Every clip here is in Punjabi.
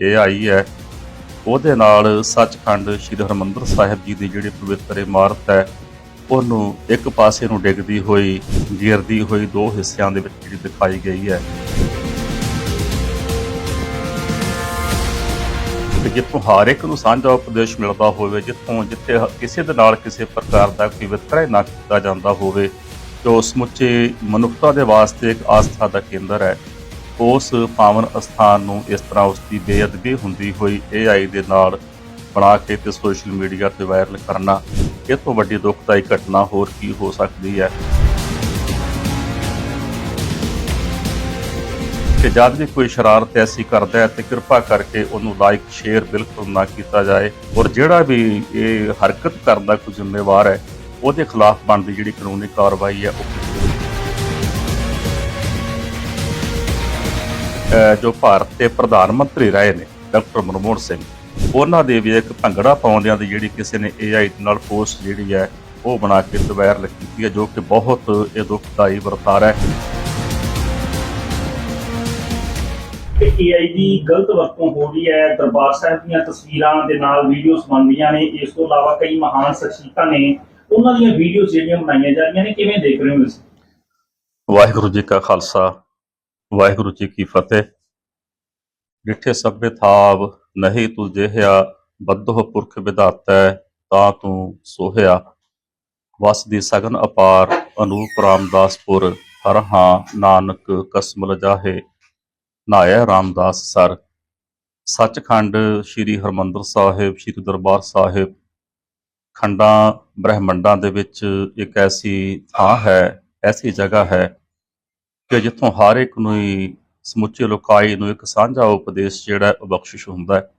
ਇਹ ਆਈ ਹੈ। ਉਹਦੇ ਨਾਲ ਸੱਚਖੰਡ ਸ੍ਰੀ ਹਰਮੰਦਰ ਸਾਹਿਬ ਜੀ ਦੀ ਜਿਹੜੀ ਪਵਿੱਤਰ ਇਮਾਰਤ ਹੈ, ਉਹਨੂੰ ਇੱਕ ਪਾਸੇ ਨੂੰ ਡਿੱਗਦੀ ਹੋਈ, ਗਿਰਦੀ ਹੋਈ ਦੋ ਹਿੱਸਿਆਂ ਦੇ ਵਿੱਚ ਜਿਹੜੀ ਦਿਖਾਈ ਗਈ ਹੈ। ਤੇ ਜਿੱਥੋਂ ਹਰ ਇੱਕ ਨੂੰ ਸਾਂਝਾ ਉਪਦੇਸ਼ ਮਿਲਦਾ ਹੋਵੇ, ਜਿੱਥੋਂ ਜਿੱਥੇ ਕਿਸੇ ਦੇ ਨਾਲ ਕਿਸੇ ਪ੍ਰਕਾਰ ਦਾ ਕੋਈ ਵਿਤਕਰਾ ਨਾ ਕੀਤਾ ਜਾਂਦਾ ਹੋਵੇ ਜੋ ਸਮੁੱਚੇ ਮਨੁੱਖਤਾ ਦੇ ਵਾਸਤੇ ਇੱਕ ਆਸਥਾ ਦਾ ਕੇਂਦਰ ਹੈ। ਉਸ ਪਾਵਨ ਅਸਥਾਨ ਨੂੰ ਇਸ ਤਰ੍ਹਾਂ ਉਸ ਦੀ ਬੇਅਦਬੀ ਹੁੰਦੀ ਹੋਈ AI ਦੇ ਨਾਲ ਬਣਾ ਕੇ ਤੇ ਸੋਸ਼ਲ ਮੀਡੀਆ ਤੇ ਵਾਇਰਲ ਕਰਨਾ, ਇਹ ਤੋਂ ਵੱਡੀ ਦੁਖਦਾਈ ਘਟਨਾ ਹੋਰ ਕੀ ਹੋ ਸਕਦੀ ਹੈ? ਕਿ ਜਦ ਵੀ ਕੋਈ ਸ਼ਰਾਰਤ ਐਸੀ ਕਰਦਾ ਹੈ ਤੇ ਕਿਰਪਾ ਕਰਕੇ ਉਹਨੂੰ ਲਾਈਕ ਸ਼ੇਅਰ ਬਿਲਕੁਲ ਨਾ ਕੀਤਾ ਜਾਏ ਔਰ ਜਿਹੜਾ ਵੀ ਇਹ ਹਰਕਤ ਕਰਨ ਦਾ ਕੋਈ ਜ਼ਿੰਮੇਵਾਰ ਹੈ, ਉਹਦੇ ਖਿਲਾਫ ਬਣਦੀ ਜਿਹੜੀ ਕਾਨੂੰਨੀ ਕਾਰਵਾਈ ਹੈ, ਉਹ ਜੋ ਭਾਰਤ ਦੇ ਪ੍ਰਧਾਨ ਮੰਤਰੀ ਰਹੇ ਨੇ ਡਾਕਟਰ ਮਨਮੋਹਨ ਸਿੰਘ ਉਹਨਾਂ ਦੇ ਵੀ ਇੱਕ ਭੰਗੜਾ ਪਾਉਂਦਿਆਂ ਦੀ ਜਿਹੜੀ ਕਿਸੇ ਨੇ AI ਨਾਲ ਪੋਸਟ ਜਿਹੜੀ ਹੈ ਉਹ ਬਣਾ ਕੇ ਵਾਇਰਲ ਕੀਤੀ ਹੈ ਜੋ ਕਿ ਬਹੁਤ ਇਹ ਦੁਖਦਾਈ ਵਰਤਾਰਾ ਹੈ। ਕਿ AI ਦੀ ਗਲਤ ਵਰਤੋਂ ਹੋ ਰਹੀ ਹੈ। ਦਰਬਾਰ ਸਾਹਿਬ ਦੀਆਂ ਤਸਵੀਰਾਂ ਦੇ ਨਾਲ ਵੀਡੀਓਜ਼ ਬਣਦੀਆਂ ਨੇ। ਇਸ ਤੋਂ ਇਲਾਵਾ ਕਈ ਮਹਾਨ ਸ਼ਖਸੀਅਤਾਂ ਨੇ ਉਹਨਾਂ ਦੀਆਂ ਵੀਡੀਓਜ਼ ਜਿਹੜੀਆਂ ਬਣਾਈਆਂ ਜਾ ਰਹੀਆਂ ਨੇ ਕਿਵੇਂ ਦੇਖ ਰਹੇ ਹੋ ਇਸ ਵਾਹਿਗੁਰੂ ਜੀ ਕਾ ਖਾਲਸਾ ਵਾਹਿਗੁਰੂ ਜੀ ਕੀ ਫਤਿਹ। ਡਿਠੇ ਸਭੇ ਥਾਵ ਨਹੀਂ ਤੂੰ ਜਿਹਿਆ, ਬੱਧੋ ਪੁਰਖ ਵਿਧਾਤੈ ਤਾਂ ਤੂੰ ਸੋਹਿਆ। ਵਸ ਦੀ ਸਗਨ ਅਪਾਰ ਅਨੂਪ ਰਾਮਦਾਸਪੁਰ, ਹਰ ਹਾਂ ਨਾਨਕ ਕਸਮ ਲਜਾਹੇ ਨਾਇਆ ਰਾਮਦਾਸ ਸਰ। ਸੱਚਖੰਡ ਸ੍ਰੀ ਹਰਮੰਦਰ ਸਾਹਿਬ, ਸ੍ਰੀ ਦਰਬਾਰ ਸਾਹਿਬ। ਖੰਡਾਂ ਬ੍ਰਹਿਮੰਡਾਂ ਦੇ ਵਿੱਚ ਇੱਕ ਐਸੀ ਥਾਂ ਹੈ, ਐਸੀ ਜਗ੍ਹਾ ਹੈ ਕਿ ਜਿੱਥੋਂ ਹਰ ਇੱਕ ਨੂੰ ਹੀ ਸਮੁੱਚੇ ਲੋਕਾਈ ਨੂੰ ਇੱਕ ਸਾਂਝਾ ਉਪਦੇਸ਼ ਜਿਹੜਾ ਉਹ ਬਖਸ਼ਿਸ਼ ਹੁੰਦਾ ਹੈ।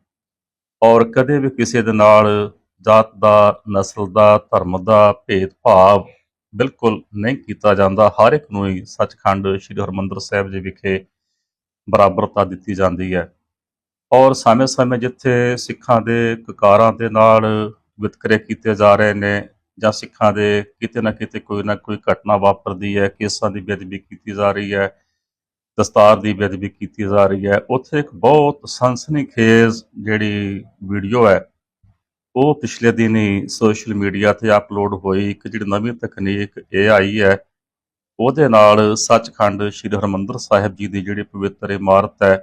ਔਰ ਕਦੇ ਵੀ ਕਿਸੇ ਦੇ ਨਾਲ ਜਾਤ ਦਾ, ਨਸਲ ਦਾ, ਧਰਮ ਦਾ ਭੇਦਭਾਵ ਬਿਲਕੁਲ ਨਹੀਂ ਕੀਤਾ ਜਾਂਦਾ। ਹਰ ਇੱਕ ਨੂੰ ਹੀ ਸੱਚਖੰਡ ਸ੍ਰੀ ਹਰਮੰਦਰ ਸਾਹਿਬ ਜੀ ਵਿਖੇ ਬਰਾਬਰਤਾ ਦਿੱਤੀ ਜਾਂਦੀ ਹੈ। ਔਰ ਸਮੇਂ-ਸਮੇਂ ਜਿੱਥੇ ਸਿੱਖਾਂ ਦੇ ਕਕਾਰਾਂ ਦੇ ਨਾਲ ਵਿਤਕਰੇ ਕੀਤੇ ਜਾ ਰਹੇ ਨੇ ਜਾਂ ਸਿੱਖਾਂ ਦੇ ਕਿਤੇ ਨਾ ਕਿਤੇ ਕੋਈ ਨਾ ਕੋਈ ਘਟਨਾ ਵਾਪਰਦੀ ਹੈ, ਕੇਸਾਂ ਦੀ ਬੇਅਦਬੀ ਕੀਤੀ ਜਾ ਰਹੀ ਹੈ, ਦਸਤਾਰ ਦੀ ਬੇਅਦਬੀ ਕੀਤੀ ਜਾ ਰਹੀ ਹੈ, ਉੱਥੇ ਇੱਕ ਬਹੁਤ ਸਨਸਨੀਖੇਜ਼ ਜਿਹੜੀ ਵੀਡੀਓ ਹੈ, ਉਹ ਪਿਛਲੇ ਦਿਨੀ ਸੋਸ਼ਲ ਮੀਡੀਆ ਤੇ ਅਪਲੋਡ ਹੋਈ, ਇੱਕ ਜਿਹੜੀ ਨਵੀਂ ਤਕਨੀਕ AI ਹੈ, ਉਹਦੇ ਨਾਲ ਸੱਚਖੰਡ ਸ੍ਰੀ ਹਰਮੰਦਰ ਸਾਹਿਬ ਜੀ ਦੀ ਜਿਹੜੀ ਪਵਿੱਤਰ ਇਮਾਰਤ ਹੈ,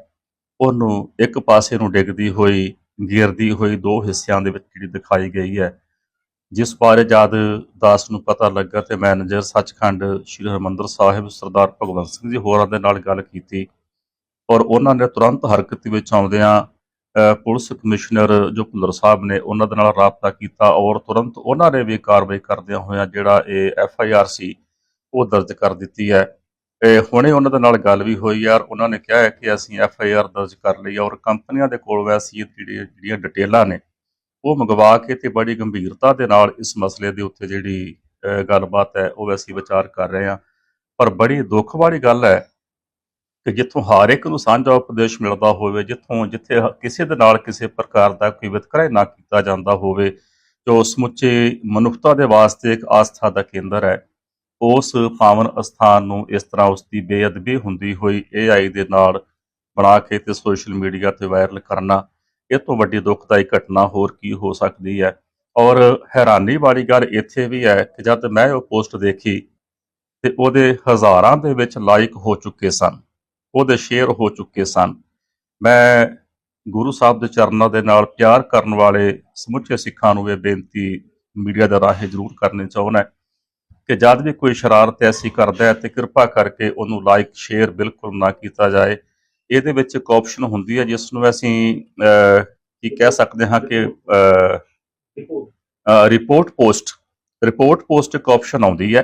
ਉਹਨੂੰ ਇੱਕ ਪਾਸੇ ਨੂੰ ਡਿੱਗਦੀ ਹੋਈ ਗਿਰਦੀ ਹੋਈ ਦੋ ਹਿੱਸਿਆਂ ਦੇ ਵਿੱਚ ਜਿਹੜੀ ਦਿਖਾਈ ਗਈ ਹੈ। ਜਿਸ ਬਾਰੇ ਜਦ ਦਾਸ ਨੂੰ ਪਤਾ ਲੱਗਾ ਤੇ ਮੈਨੇਜਰ ਸੱਚਖੰਡ ਸ੍ਰੀ ਹਰਮੰਦਰ ਸਾਹਿਬ ਸਰਦਾਰ ਭਗਵੰਤ ਸਿੰਘ ਜੀ ਹੋਰਾਂ ਦੇ ਨਾਲ ਗੱਲ ਕੀਤੀ ਔਰ ਉਹਨਾਂ ਨੇ ਤੁਰੰਤ ਹਰਕਤ ਵਿੱਚ ਆਉਂਦਿਆਂ ਪੁਲਿਸ ਕਮਿਸ਼ਨਰ ਜੋ ਭੁੱਲਰ ਸਾਹਿਬ ਨੇ ਉਹਨਾਂ ਦੇ ਨਾਲ ਰਾਬਤਾ ਕੀਤਾ ਔਰ ਤੁਰੰਤ ਉਹਨਾਂ ਨੇ ਵੀ ਕਾਰਵਾਈ ਕਰਦਿਆਂ ਹੋਇਆਂ ਜਿਹੜਾ ਇਹ ਐਫ ਆਈ ਆਰ ਸੀ ਉਹ ਦਰਜ ਕਰ ਦਿੱਤੀ ਹੈ। ਇਹ ਹੁਣੇ ਉਹਨਾਂ ਦੇ ਨਾਲ ਗੱਲ ਵੀ ਹੋਈ ਯਾਰ ਉਹਨਾਂ ਨੇ ਕਿਹਾ ਹੈ ਕਿ ਅਸੀਂ ਐਫ ਆਈ ਆਰ ਦਰਜ ਕਰ ਲਈ ਔਰ ਕੰਪਨੀਆਂ ਦੇ ਕੋਲ ਵੈਸੀ ਜਿਹੜੀਆਂ ਜਿਹੜੀਆਂ ਡਿਟੇਲਾਂ ਨੇ ਉਹ ਮੰਗਵਾ ਕੇ ਤੇ ਬੜੀ ਗੰਭੀਰਤਾ ਦੇ ਨਾਲ ਇਸ ਮਸਲੇ ਦੇ ਉੱਤੇ ਜਿਹੜੀ ਗੱਲਬਾਤ ਹੈ, ਉਹ ਅਸੀਂ ਵਿਚਾਰ ਕਰ ਰਹੇ ਹਾਂ। ਪਰ ਬੜੀ ਦੁੱਖ ਵਾਲੀ ਗੱਲ ਹੈ ਕਿ ਜਿੱਥੋਂ ਹਰ ਇੱਕ ਨੂੰ ਸਾਂਝਾ ਉਪਦੇਸ਼ ਮਿਲਦਾ ਹੋਵੇ, ਜਿੱਥੋਂ ਜਿੱਥੇ ਕਿਸੇ ਦੇ ਨਾਲ ਕਿਸੇ ਪ੍ਰਕਾਰ ਦਾ ਕੋਈ ਵਿਤਕਰਾ ਨਾ ਕੀਤਾ ਜਾਂਦਾ ਹੋਵੇ, ਜੋ ਸਮੁੱਚੇ ਮਨੁੱਖਤਾ ਦੇ ਵਾਸਤੇ ਇੱਕ ਆਸਥਾ ਦਾ ਕੇਂਦਰ ਹੈ, ਉਸ ਪਾਵਨ ਅਸਥਾਨ ਨੂੰ ਇਸ ਤਰ੍ਹਾਂ ਉਸ ਦੀ ਬੇਅਦਬੀ ਹੁੰਦੀ ਹੋਈ AI ਦੇ ਨਾਲ ਬਣਾ ਕੇ ਤੇ ਸੋਸ਼ਲ ਮੀਡੀਆ ਤੇ ਵਾਇਰਲ ਕਰਨਾ ਇਹ ਤੋਂ ਵੱਡੀ ਦੁਖਦਾਈ ਘਟਨਾ ਹੋਰ ਕੀ ਹੋ ਸਕਦੀ ਹੈ? ਔਰ ਹੈਰਾਨੀ ਵਾਲੀ ਗੱਲ ਇੱਥੇ ਵੀ ਹੈ ਕਿ ਜਦ ਮੈਂ ਉਹ ਪੋਸਟ ਦੇਖੀ ਤੇ ਉਹਦੇ ਹਜ਼ਾਰਾਂ ਦੇ ਵਿੱਚ ਲਾਈਕ ਹੋ ਚੁੱਕੇ ਸਨ, ਉਹਦੇ ਸ਼ੇਅਰ ਹੋ ਚੁੱਕੇ ਸਨ। ਮੈਂ ਗੁਰੂ ਸਾਹਿਬ ਦੇ ਚਰਨਾਂ ਦੇ ਨਾਲ ਪਿਆਰ ਕਰਨ ਵਾਲੇ ਸਮੁੱਚੇ ਸਿੱਖਾਂ ਨੂੰ ਇਹ ਬੇਨਤੀ ਮੀਡੀਆ ਦੇ ਰਾਹੀਂ ਜ਼ਰੂਰ ਕਰਨੀ ਚਾਹੁੰਦਾ ਕਿ ਜਦ ਵੀ ਕੋਈ ਸ਼ਰਾਰਤ ਐਸੀ ਕਰਦਾ ਹੈ ਤੇ ਕਿਰਪਾ ਕਰਕੇ ਉਹਨੂੰ ਲਾਈਕ ਸ਼ੇਅਰ ਬਿਲਕੁਲ ਨਾ ਕੀਤਾ ਜਾਏ। ਇਹਦੇ ਵਿੱਚ ਇੱਕ ਆਪਸ਼ਨ ਹੁੰਦੀ ਹੈ ਜਿਸ ਨੂੰ ਅਸੀਂ ਕੀ ਕਹਿ ਸਕਦੇ ਹਾਂ ਕਿ report report post report post ਇੱਕ ਆਪਸ਼ਨ ਆਉਂਦੀ ਹੈ।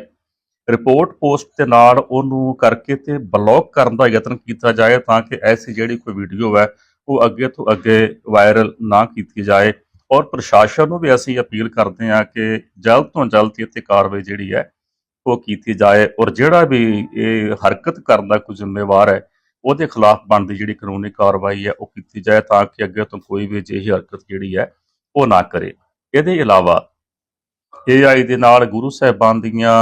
ਰਿਪੋਰਟ ਪੋਸਟ ਦੇ ਨਾਲ ਉਹਨੂੰ ਕਰਕੇ ਤੇ ਬਲੌਕ ਕਰਨ ਦਾ ਯਤਨ ਕੀਤਾ ਜਾਏ ਤਾਂ ਕਿ ਐਸੀ ਜਿਹੜੀ ਕੋਈ ਵੀਡੀਓ ਹੈ ਉਹ ਅੱਗੇ ਤੋਂ ਅੱਗੇ ਵਾਇਰਲ ਨਾ ਕੀਤੀ ਜਾਏ। ਔਰ ਪ੍ਰਸ਼ਾਸਨ ਨੂੰ ਵੀ ਅਸੀਂ ਅਪੀਲ ਕਰਦੇ ਹਾਂ ਕਿ ਜਲਦ ਤੋਂ ਜਲਦ ਇੱਥੇ ਕਾਰਵਾਈ ਜਿਹੜੀ ਹੈ ਉਹ ਕੀਤੀ ਜਾਏ। ਔਰ ਜਿਹੜਾ ਵੀ ਇਹ ਹਰਕਤ ਕਰਨ ਦਾ ਕੋਈ ਜ਼ਿੰਮੇਵਾਰ ਹੈ ਉਹਦੇ ਖਿਲਾਫ ਬਣਦੀ ਜਿਹੜੀ ਕਾਨੂੰਨੀ ਕਾਰਵਾਈ ਹੈ, ਉਹ ਕੀਤੀ ਜਾਏ ਤਾਂ ਕਿ ਅੱਗੇ ਤੋਂ ਕੋਈ ਵੀ ਅਜਿਹੀ ਹਰਕਤ ਜਿਹੜੀ ਹੈ, ਉਹ ਨਾ ਕਰੇ। ਇਹਦੇ ਇਲਾਵਾ AI ਦੇ ਨਾਲ ਗੁਰੂ ਸਾਹਿਬਾਨ ਦੀਆਂ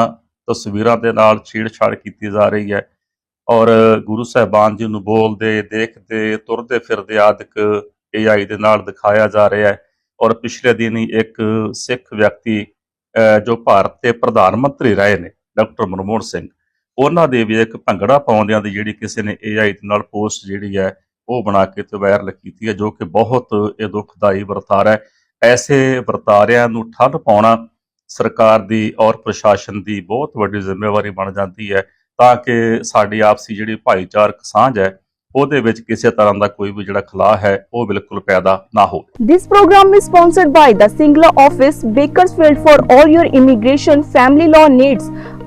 ਤਸਵੀਰਾਂ ਦੇ ਨਾਲ ਛੇੜਛਾੜ ਕੀਤੀ ਜਾ ਰਹੀ ਹੈ ਔਰ ਗੁਰੂ ਸਾਹਿਬਾਨ ਜੀ ਨੂੰ ਬੋਲਦੇ, ਦੇਖਦੇ, ਤੁਰਦੇ ਫਿਰਦੇ ਆਦਿਕ AI ਦੇ ਨਾਲ ਦਿਖਾਇਆ ਜਾ ਰਿਹਾ ਹੈ ਔਰ ਪਿਛਲੇ ਦਿਨ ਹੀ ਇੱਕ ਸਿੱਖ ਵਿਅਕਤੀ ਜੋ ਭਾਰਤ ਦੇ ਪ੍ਰਧਾਨ ਮੰਤਰੀ ਰਹੇ ਨੇ, ਡਾਕਟਰ ਮਨਮੋਹਨ ਸਿੰਘ ਉਹਨਾਂ ਦੇ ਵੀ ਇੱਕ ਭੰਗੜਾ ਪਾਉਂਦਿਆਂ ਦੀ ਜਿਹੜੀ ਕਿਸੇ ਨੇ AI ਦੇ ਨਾਲ ਪੋਸਟ ਜਿਹੜੀ ਹੈ ਉਹ ਬਣਾ ਕੇ ਤੇ ਵਾਇਰਲ ਕੀਤੀ ਹੈ ਜੋ ਕਿ ਬਹੁਤ ਇਹ ਦੁਖਦਾਈ ਵਰਤਾਰਾ ਹੈ ਐਸੇ ਵਰਤਾਰਿਆਂ ਨੂੰ ਠੱਲ ਪਾਉਣਾ ਸਰਕਾਰ ਦੀ ਔਰ ਪ੍ਰਸ਼ਾਸਨ ਦੀ ਬਹੁਤ ਵੱਡੀ ਜ਼ਿੰਮੇਵਾਰੀ ਬਣ ਜਾਂਦੀ ਹੈ ਤਾਂ ਕਿ ਸਾਡੀ ਆਪਸੀ ਜਿਹੜੀ ਭਾਈਚਾਰਕ ਸਾਂਝ ਹੈ ਉਹਦੇ ਵਿੱਚ ਕਿਸੇ ਤਰ੍ਹਾਂ ਦਾ ਕੋਈ ਵੀ ਜਿਹੜਾ ਖਲਾਅ ਹੈ ਉਹ ਬਿਲਕੁਲ ਪੈਦਾ ਨਾ ਹੋਵੇ This program is sponsored by the Singla office, Bakersfield for all your immigration family law needs.